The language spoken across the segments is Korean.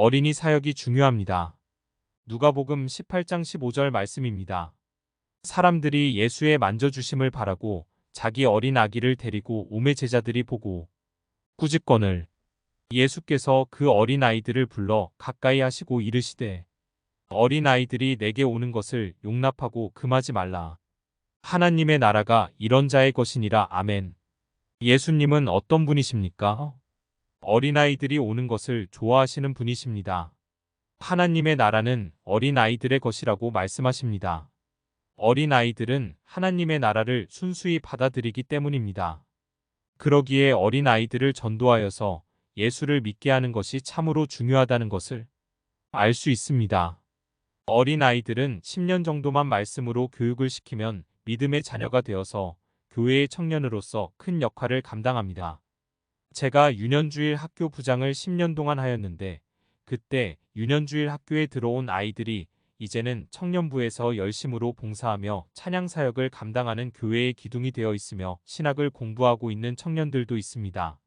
어린이 사역이 중요합니다. 누가복음 18장 15절 말씀입니다. 사람들이 예수의 만져주심을 바라고 자기 어린 아기를 데리고 오매 제자들이 보고 꾸짖건을 예수께서 그 어린 아이들을 불러 가까이 하시고 이르시되 어린 아이들이 내게 오는 것을 용납하고 금하지 말라. 하나님의 나라가 이런 자의 것이니라 아멘. 예수님은 어떤 분이십니까? 어린아이들이 오는 것을 좋아하시는 분이십니다. 하나님의 나라는 어린아이들의 것이라고 말씀하십니다. 어린아이들은 하나님의 나라를 순수히 받아들이기 때문입니다. 그러기에 어린아이들을 전도하여서 예수를 믿게 하는 것이 참으로 중요하다는 것을 알 수 있습니다. 어린아이들은 10년 정도만 말씀으로 교육을 시키면 믿음의 자녀가 되어서 교회의 청년으로서 큰 역할을 감당합니다. 제가 유년주일 학교 부장을 10년 동안 하였는데 그때 유년주일 학교에 들어온 아이들이 이제는 청년부에서 열심으로 봉사하며 찬양 사역을 감당하는 교회의 기둥이 되어 있으며 신학을 공부하고 있는 청년들도 있습니다.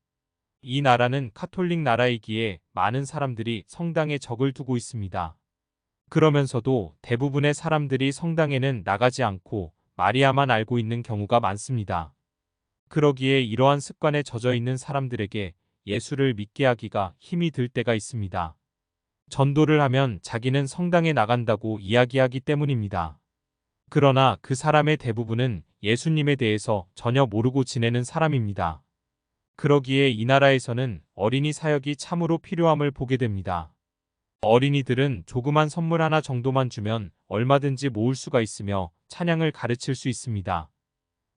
이 나라는 카톨릭 나라이기에 많은 사람들이 성당에 적을 두고 있습니다. 그러면서도 대부분의 사람들이 성당에는 나가지 않고 마리아만 알고 있는 경우가 많습니다. 그러기에 이러한 습관에 젖어 있는 사람들에게 예수를 믿게 하기가 힘이 들 때가 있습니다. 전도를 하면 자기는 성당에 나간다고 이야기하기 때문입니다. 그러나 그 사람의 대부분은 예수님에 대해서 전혀 모르고 지내는 사람입니다. 그러기에 이 나라에서는 어린이 사역이 참으로 필요함을 보게 됩니다. 어린이들은 조그만 선물 하나 정도만 주면 얼마든지 모을 수가 있으며 찬양을 가르칠 수 있습니다.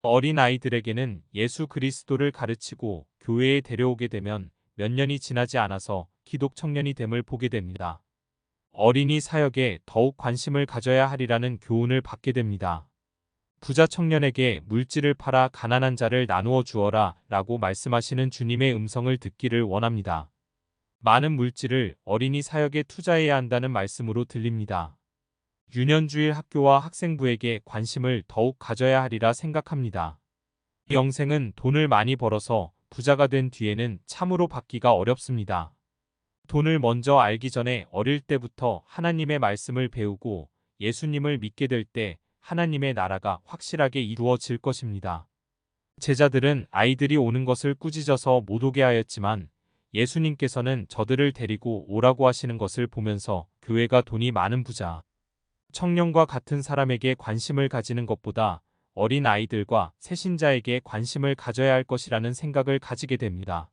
어린 아이들에게는 예수 그리스도를 가르치고 교회에 데려오게 되면 몇 년이 지나지 않아서 기독 청년이 됨을 보게 됩니다. 어린이 사역에 더욱 관심을 가져야 하리라는 교훈을 받게 됩니다. 부자 청년에게 물질을 팔아 가난한 자를 나누어 주어라 라고 말씀하시는 주님의 음성을 듣기를 원합니다. 많은 물질을 어린이 사역에 투자해야 한다는 말씀으로 들립니다. 유년주일 학교와 학생부에게 관심을 더욱 가져야 하리라 생각합니다. 영생은 돈을 많이 벌어서 부자가 된 뒤에는 참으로 받기가 어렵습니다. 돈을 먼저 알기 전에 어릴 때부터 하나님의 말씀을 배우고 예수님을 믿게 될 때 하나님의 나라가 확실하게 이루어질 것입니다. 제자들은 아이들이 오는 것을 꾸짖어서 못 오게 하였지만 예수님께서는 저들을 데리고 오라고 하시는 것을 보면서 교회가 돈이 많은 부자, 청년과 같은 사람에게 관심을 가지는 것보다 어린 아이들과 새신자에게 관심을 가져야 할 것이라는 생각을 가지게 됩니다.